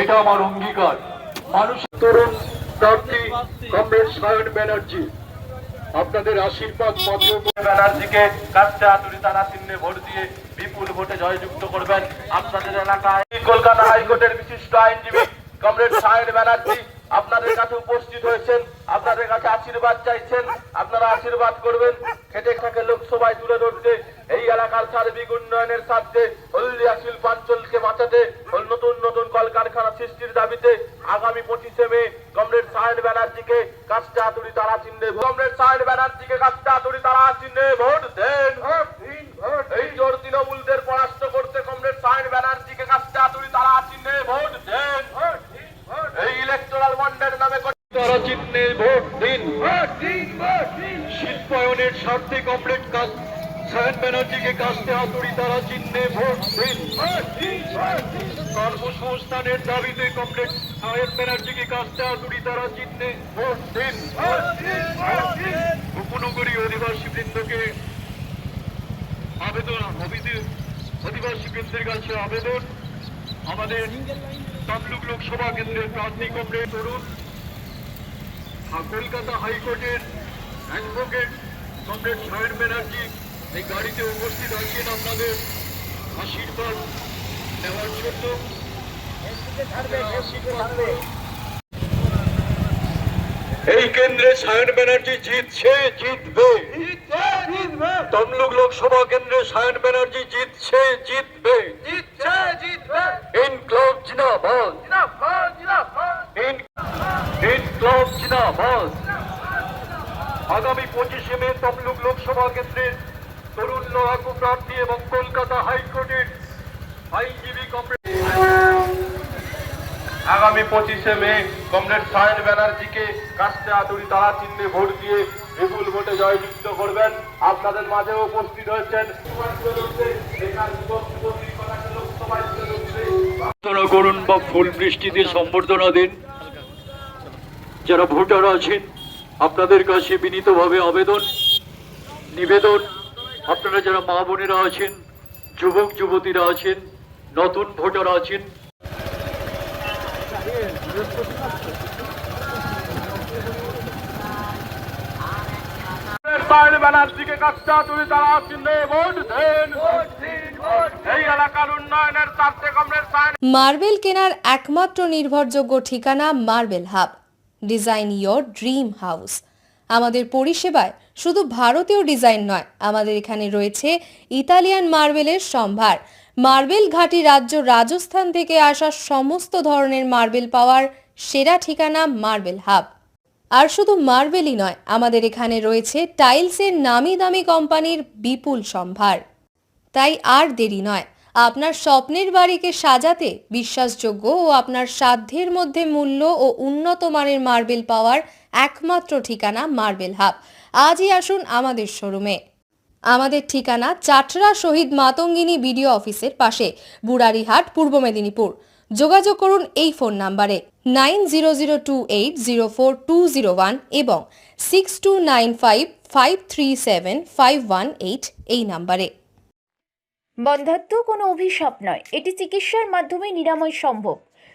এটা আমার অঙ্গীকার। মানুষ তরুণ প্রার্থী কমরেড সায়ন ব্যানার্জি। আপনাদের আশীর্বাদ ব্যানার্জিকে কাস্তে আতুরি তারা চিহ্নে ভোট দিয়ে বিপুল ভোটে জয়যুক্ত করবেন আপনাদের এলাকায়। কলকাতা হাইকোর্টের বিশিষ্ট আইনজীবী কমরেড সায়ন ব্যানার্জি আপনাদের কাছে উপস্থিত হয়েছেন, আপনাদের কাছে আশীর্বাদ চাইছেন, আপনারা আশীর্বাদ করবেন। খেটে থাকে লোকসভায় তুলে ধরতে, এই এলাকার সার্বিক উন্নয়নের স্বার্থে হলদিয়া শিল্পাঞ্চলকে বাঁচাতে, নতুন নতুন কলকারখানা সৃষ্টির দাবিতে আগামী পঁচিশে মে কমরেড সায়ন ব্যানার্জিকে কাস্তে আতুরি তারা চিহ্নে কমরেড সায়ন ব্যানার্জিকে কাস্তে আতুরি তারা চিহ্নে ভোট দেন। এই জোর তৃণমূলদের পরাস্ত করতে কমরেড সায়ন ব্যানার্জিকে কাস্তে আতুরি তারা চিহ্নে ভোট দেন। এই ইলেকট্রাল বন্ডের নামে তারা চিহ্নে ভোট দিন। শীতপায়নের স্বার্থে কমরেড কাজ সায়ন ব্যানার্জিকে কাস্তে হাতুড়ি তারা চিহ্নে ভোট দিন। কর্মসংস্থানের দাবিতে কমরেড সায়ন ব্যানার্জিকে কাস্তে হাতুড়ি তারা চিহ্নে। ভোট দিন উপনগরী অধিবাসী বৃন্দকে আবেদন অধিবাসী বৃন্দের কাছে আবেদন। আমাদের তমলুক লোকসভা কেন্দ্রের প্রার্থী কমরেড তরুণ কলকাতা হাইকোর্টের অ্যাডভোকেট কমরেড সায়ন ব্যানার্জি এই গাড়িতে উপস্থিত আছেন আপনাদের আশীর্বাদ নেওয়ার জন্য। এই কেন্দ্রে সায়ন ব্যানার্জি জিতছে জিতবে। তমলুক লোকসভা কেন্দ্রে সায়ন ব্যানার্জি জিতছে জিতবে। ইনক্লাব ইনক্লাব আগামী পঁচিশে মে তমলুক লোকসভা কেন্দ্রের তরুণ লড়াকু প্রার্থী এবং কলকাতা হাইকোর্টের আইনজীবী কমরেড আগামী পঁচিশে মে কমরেড সায়ন ব্যানার্জিকে কাস্তে আতুরি তারা চিহ্নে ভোট দিয়ে বিপুল ভোটে জয়যুক্ত করবেন। আপনাদের মাঝে উপস্থিত হয়েছেন। করুন বা ফুল বৃষ্টিতে সম্বর্ধনা দিন। যারা ভোটার আছেন, আপনাদের কাছে বিনীতভাবে আবেদন, নিবেদন। আপনারা যারা মা বোনেরা আছেন, যুবক, যুবতীরা আছেন, নতুন ভোটার আছেন মার্বেল কেনার একমাত্র নির্ভরযোগ্য ঠিকানা marble hub. Design your dream house. আমাদের পরিষেবায় শুধু ভারতীয় ডিজাইন নয়, আমাদের এখানে রয়েছে ইতালিয়ান মার্বেলের সম্ভার। মার্বেল ঘাটি রাজ্য রাজস্থান থেকে আসা সমস্ত ধরনের মার্বেল পাওয়ার সেরা ঠিকানা মার্বেল হাব। আর শুধু মার্বেলই নয়, আমাদের এখানে রয়েছে টাইলসের নামি দামি কোম্পানির বিপুল সম্ভার। তাই আর দেরি নয়, আপনার স্বপ্নের বাড়িকে সাজাতে বিশ্বাসযোগ্য ও আপনার সাধ্যের মধ্যে মূল্য ও উন্নত মানের মার্বেল পাওয়ার একমাত্র ঠিকানা মার্বেল হাব। আজই আসুন আমাদের শোরুমে। আমাদের ঠিকানা চাটরা শহীদ মাতঙ্গিনী বিডিও অফিসের পাশে, বুড়ারিহাট, পূর্ব মেদিনীপুর। যোগাযোগ করুন এই ফোন নাম্বারে nine zero zero two eight zero four two zero one এবং six two nine five five three seven five one eight এই নাম্বারে। বন্ধাত্ম কোনো অভিশাপ নয়। এটি চিকিৎসার মাধ্যমে নিরাময় সম্ভব।